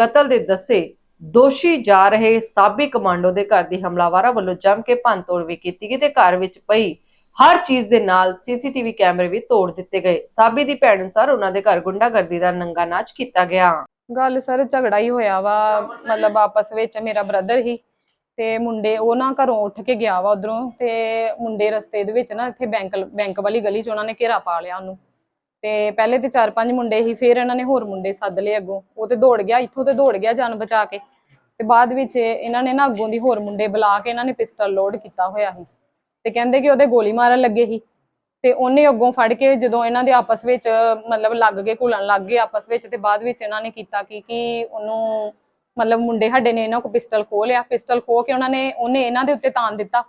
ਕਤਲ ਦੇ ਦੱਸੇ ਦੋਸ਼ੀ ਜਾ ਰਹੇ ਸਾਬੀ ਕਮਾਂਡੋ ਦੇ ਘਰ ਦੀ ਹਮਲਾਵਰਾਂ ਵੱਲੋਂ ਜੰਮ ਕੇ ਭੰਨਤੋੜ ਵੀ ਕੀਤੀ ਗਈ ਤੇ ਘਰ ਵਿੱਚ ਪਈ ਹਰ ਚੀਜ਼ ਦੇ ਨਾਲ ਸੀਸੀਟੀਵੀ ਕੈਮਰੇ ਵੀ ਤੋੜ ਦਿੱਤੇ ਗਏ। ਸਾਬੀ ਦੀ ਭੈਣ ਅਨੁਸਾਰ ਉਹਨਾਂ ਦੇ ਘਰ ਗੁੰਡਾਗਰਦੀ ਦਾ ਨੰਗਾ ਨਾਚ ਕੀਤਾ ਗਿਆ। ਗੱਲ ਸਰ ਝਗੜਾ ਹੀ ਹੋਇਆ ਵਾ, ਮਤਲਬ ਆਪਸ ਵਿੱਚ ਮੇਰਾ ਬ੍ਰਦਰ ਹੀ ਤੇ ਮੁੰਡੇ ਉਹ ਨਾ ਘਰੋਂ ਉੱਠ ਕੇ ਗਿਆ ਵਾ ਉਧਰੋਂ ਤੇ ਮੁੰਡੇ ਰਸਤੇ ਦੇ ਵਿੱਚ ਨਾ ਇੱਥੇ ਬੈਂਕ ਬੈਂਕ ਵਾਲੀ ਗਲੀ 'ਚ ਉਹਨਾਂ ਨੇ ਘੇਰਾ ਪਾ ਲਿਆ ਉਹਨੂੰ। ਤੇ ਪਹਿਲੇ ਤੇ ਚਾਰ ਪੰਜ ਮੁੰਡੇ ਸੀ, ਫਿਰ ਇਹਨਾਂ ਨੇ ਹੋਰ ਮੁੰਡੇ ਸੱਦ ਲਏ ਅੱਗੋਂ। ਉਹ ਤੇ ਦੌੜ ਗਿਆ, ਇੱਥੋਂ ਤੇ ਦੌੜ ਗਿਆ ਜਾਨ ਬਚਾ ਕੇ। ਤੇ ਬਾਅਦ ਵਿੱਚ ਇਹਨਾਂ ਨੇ ਨਾ ਅੱਗੋਂ ਦੀ ਹੋਰ ਮੁੰਡੇ ਬੁਲਾ ਕੇ ਇਹਨਾਂ ਨੇ ਪਿਸਟਲ ਲੋਡ ਕੀਤਾ ਹੋਇਆ ਸੀ। ਤੇ ਕਹਿੰਦੇ ਕਿ ਉਹਦੇ ਗੋਲੀ ਮਾਰਨ ਲੱਗੇ ਸੀ। ਤੇ ਉਹਨੇ ਅੱਗੋਂ ਫੜ ਕੇ ਜਦੋਂ ਇਹਨਾਂ ਦੇ ਆਪਸ ਵਿੱਚ, ਮਤਲਬ ਲੱਗ ਗਏ ਘੁਲਣ ਲੱਗ ਗਏ ਆਪਸ ਵਿੱਚ, ਤੇ ਬਾਅਦ ਵਿੱਚ ਇਹਨਾਂ ਨੇ ਕੀਤਾ ਕਿ ਕਿ ਉਹਨੂੰ ਮਤਲਬ ਮੁੰਡੇ ਸਾਡੇ ਨੇ ਇਹਨਾਂ ਕੋ ਪਿਸਟਲ ਖੋਹ ਲਿਆ। ਪਿਸਟਲ ਖੋਹ ਕੇ ਉਹਨਾਂ ਨੇ, ਉਹਨੇ ਇਹਨਾਂ ਦੇ ਉੱਤੇ ਤਾਨ ਦਿੱਤਾ।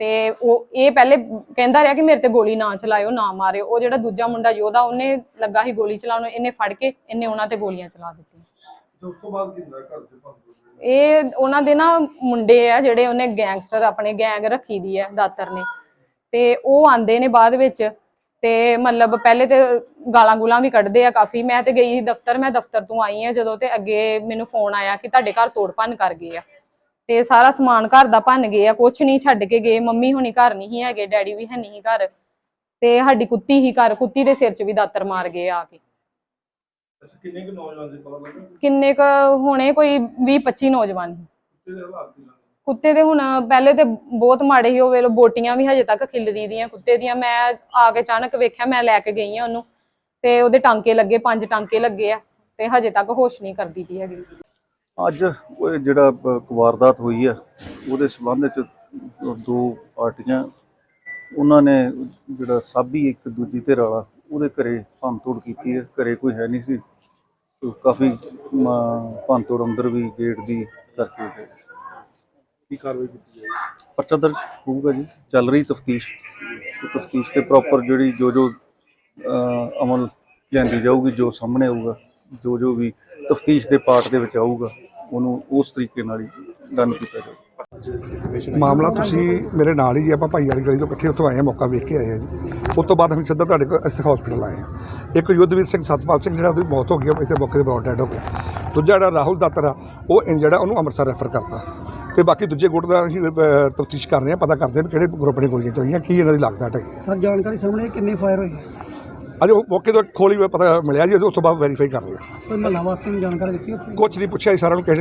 ਤੇ ਉਹ ਇਹ ਪਹਿਲੇ ਕਹਿੰਦਾ ਰਿਹਾ ਕਿ ਮੇਰੇ ਤੇ ਗੋਲੀ ਨਾ ਚਲਾਇਓ ਨਾ ਮਾਰਿਓ। ਉਹ ਜਿਹੜਾ ਦੂਜਾ ਮੁੰਡਾ ਯੋਧਾ ਉਹਨੇ ਲੱਗਾ ਸੀ ਗੋਲੀ ਚਲਾਉਣ ਇਹਨੇ ਫੜ ਕੇ ਇਹਨੇ ਉਹਨਾਂ ਤੇ ਗੋਲੀਆਂ ਚਲਾ ਦਿੱਤੀਆਂ। ਤੇ ਉਸ ਤੋਂ ਬਾਅਦ ਕਿੰਨਾ ਘਰ ਦੇ ਭੰਨ ਇਹ ਉਹਨਾਂ ਦੇ ਨਾ ਮੁੰਡੇ ਆ ਜਿਹੜੇ ਉਹਨੇ ਗੈਂਗਸਟਰ ਆਪਣੇ ਗੈਂਗ ਰੱਖੀ ਦੀ ਹੈ ਦਾਤਰ ਨੇ। ਤੇ ਉਹ ਆਂਦੇ ਨੇ ਬਾਅਦ ਵਿੱਚ ਤੇ ਮਤਲਬ ਪਹਿਲੇ ਤੇ ਗਾਲਾਂ ਗੁਲਾਂ ਵੀ ਕੱਢਦੇ ਆ ਕਾਫੀ। ਮੈਂ ਤੇ ਗਈ ਸੀ ਦਫ਼ਤਰ ਮੈਂ ਦਫ਼ਤਰ ਤੋਂ ਆਈ ਆ ਜਦੋਂ ਤੇ ਅੱਗੇ ਮੈਨੂੰ ਫੋਨ ਆਇਆ ਕਿ ਤੁਹਾਡੇ ਘਰ ਤੋੜ ਭੰਨ ਕਰ ਗਏ ਆ। ਤੇ ਸਾਰਾ ਸਮਾਨ ਘਰ ਦਾ ਭੰਨ ਗਏ ਆ ਕੁਛ ਨਹੀਂ ਛੱਡ ਕੇ ਗਏ ਮੰਮੀ ਹੁਣੀ ਘਰ ਨਹੀਂ ਹੈਗੇ ਡੈਡੀ ਵੀ ਹੈ ਨਹੀਂ ਘਰ। ਤੇ ਸਾਡੀ ਕੁੱਤੀ ਹੀ ਘਰ ਕੁੱਤੀ ਦੇ ਸਿਰ 'ਚ ਵੀ ਦਾਤਰ ਮਾਰ ਗਏ ਆ ਕੇ। ਅੱਛਾ ਕਿੰਨੇ ਕੁ ਨੌਜਵਾਨ ਦੇ ਪਤਾ ਲੱਗਾ ਕਿੰਨੇ ਕ ਹੋਣੇ ਕੋਈ 20 25 ਨੌਜਵਾਨ ਸੀ। ਕੁੱਤੇ ਦੇ ਹਾਲਾਤ ਕੀ ਲੱਗੇ ਕੁੱਤੇ ਦੇ ਹੁਣ ਪਹਿਲੇ ਤੇ ਬਹੁਤ ਮਾੜੇ ਹੀ ਹੋਵੇ ਲੋ ਬੋਟੀਆਂ ਵੀ ਹਜੇ ਤੱਕ ਖਿਲਰੀ ਦੀਆਂ ਕੁੱਤੇ ਦੀਆਂ। ਮੈਂ ਆ ਕੇ ਅਚਾਨਕ ਵੇਖਿਆ ਮੈਂ ਲੈ ਕੇ ਗਈ ਆ ਉਹਨੂੰ। ਤੇ ਉਹਦੇ ਟਾਂਕੇ ਲੱਗੇ ਪੰਜ ਟਾਂਕੇ ਲੱਗੇ ਆ ਤੇ ਹਜੇ ਤੱਕ ਹੋਸ਼ ਨਹੀਂ ਕਰਦੀ ਪਈ ਹੈਗੀ। ਅੱਜ ਉਹ ਜਿਹੜਾ ਵਾਰਦਾਤ ਹੋਈ ਆ ਉਹਦੇ ਸਬੰਧ ਵਿੱਚ ਦੋ ਪਾਰਟੀਆਂ ਉਹਨਾਂ ਨੇ ਜਿਹੜਾ ਸਾਬੀ ਇੱਕ ਦੂਜੀ ਧਿਰ ਵਾਲਾ ਉਹਦੇ ਘਰੇ ਭੰਨਤੋੜ ਕੀਤੀ ਹੈ ਘਰੇ ਕੋਈ ਹੈ ਨਹੀਂ ਸੀ। ਤੇ ਕਾਫੀ ਭੰਨਤੋੜ ਅੰਦਰ ਵੀ ਗੇਟ ਦੀ ਕਰਕੇ ਤੇ ਕੀ ਕਾਰਵਾਈ ਕੀਤੀ ਜਾਏਗੀ ਪਰਚਾ ਦਰਜ ਹੋਊਗਾ ਜੀ ਚੱਲ ਰਹੀ ਤਫਤੀਸ਼। ਤਫਤੀਸ਼ ਤੇ ਪ੍ਰੋਪਰ ਜਿਹੜੀ ਜੋ ਜੋ ਅਮਲ ਲਿਆਂਦੀ ਜਾਊਗੀ ਜੋ ਸਾਹਮਣੇ ਆਊਗਾ ਜੋ ਜੋ ਵੀ ਤਫਤੀਸ਼ ਦੇ ਪਾਰਟ ਦੇ ਵਿੱਚ ਆਊਗਾ। ਉਹਨੂੰ ਉਸ ਤਰੀਕੇ ਨਾਲ ਹੀ ਡਨ ਕੀਤਾ ਜਾਊਗਾ ਮਾਮਲਾ ਤੁਸੀਂ ਮੇਰੇ ਨਾਲ ਹੀ ਜੀ ਆਪਾਂ ਭਾਈ ਵਾਲੀ ਗਲੀ ਤੋਂ ਇਕੱਠੇ ਉੱਥੋਂ ਆਏ ਹਾਂ ਮੌਕਾ ਵੇਖ ਕੇ ਆਏ ਹਾਂ ਜੀ। ਉਸ ਤੋਂ ਬਾਅਦ ਅਸੀਂ ਸਿੱਧਾ ਤੁਹਾਡੇ ਕੋਲ ਇਸੇ ਹਸਪੀਟਲ ਆਏ ਹਾਂ। ਇੱਕ ਯੁੱਧਵੀਰ ਸਿੰਘ ਸਤਪਾਲ ਸਿੰਘ ਜਿਹੜਾ ਉਹਦੀ ਮੌਤ ਹੋ ਗਈ ਇੱਥੇ ਮੌਕੇ ਤੇ ਬ੍ਰੌਡ ਡੈਡ ਹੋ ਗਿਆ। ਦੂਜਾ ਜਿਹੜਾ ਰਾਹੁਲ ਦਾਤਰ ਆ ਉਹ ਆ ਉਹਨੂੰ ਅੰਮ੍ਰਿਤਸਰ ਰੈਫਰ ਕਰਤਾ। ਤੇ ਬਾਕੀ ਦੂਜੇ ਗੁੱਟ ਦਾ ਅਸੀਂ ਤਫਤੀਸ਼ ਕਰ ਰਹੇ ਹਾਂ ਪਤਾ ਕਰਦੇ ਹਾਂ ਵੀ ਕਿਹੜੇ ਗਰੁੱਪ ਨੇ ਗੋਲੀਆਂ ਚਲਾਈਆਂ ਕੀ ਇਹਨਾਂ ਦੀ ਲੱਗਦਾ ਹੈਗੀ ਸਰ ਜਾਣਕਾਰੀ ਸਾਹਮਣੇ ਕਿੰਨੇ ਫਾਇਰ ਹੋਏ ਅਜੇ ਉਹ ਮੌਕੇ ਤੋਂ ਖੋਲੀ ਹੋਈ ਪਤਾ ਮਿਲਿਆ ਜੀ ਉਸ ਤੋਂ ਬਾਅਦ ਵੈਰੀਫਾਈ ਕਰ ਰਹੇ ਹਾਂ। ਕੋਈ ਮਹੱਲਾ ਵਾਸੀਆਂ ਨੂੰ ਜਾਣਕਾਰੀ ਦਿੱਤੀ ਉੱਥੇ? ਕੁਛ ਨਹੀਂ ਪੁੱਛਿਆ ਜੀ ਸਾਰਿਆਂ ਨੂੰ ਕਿਸੇ ਨੇ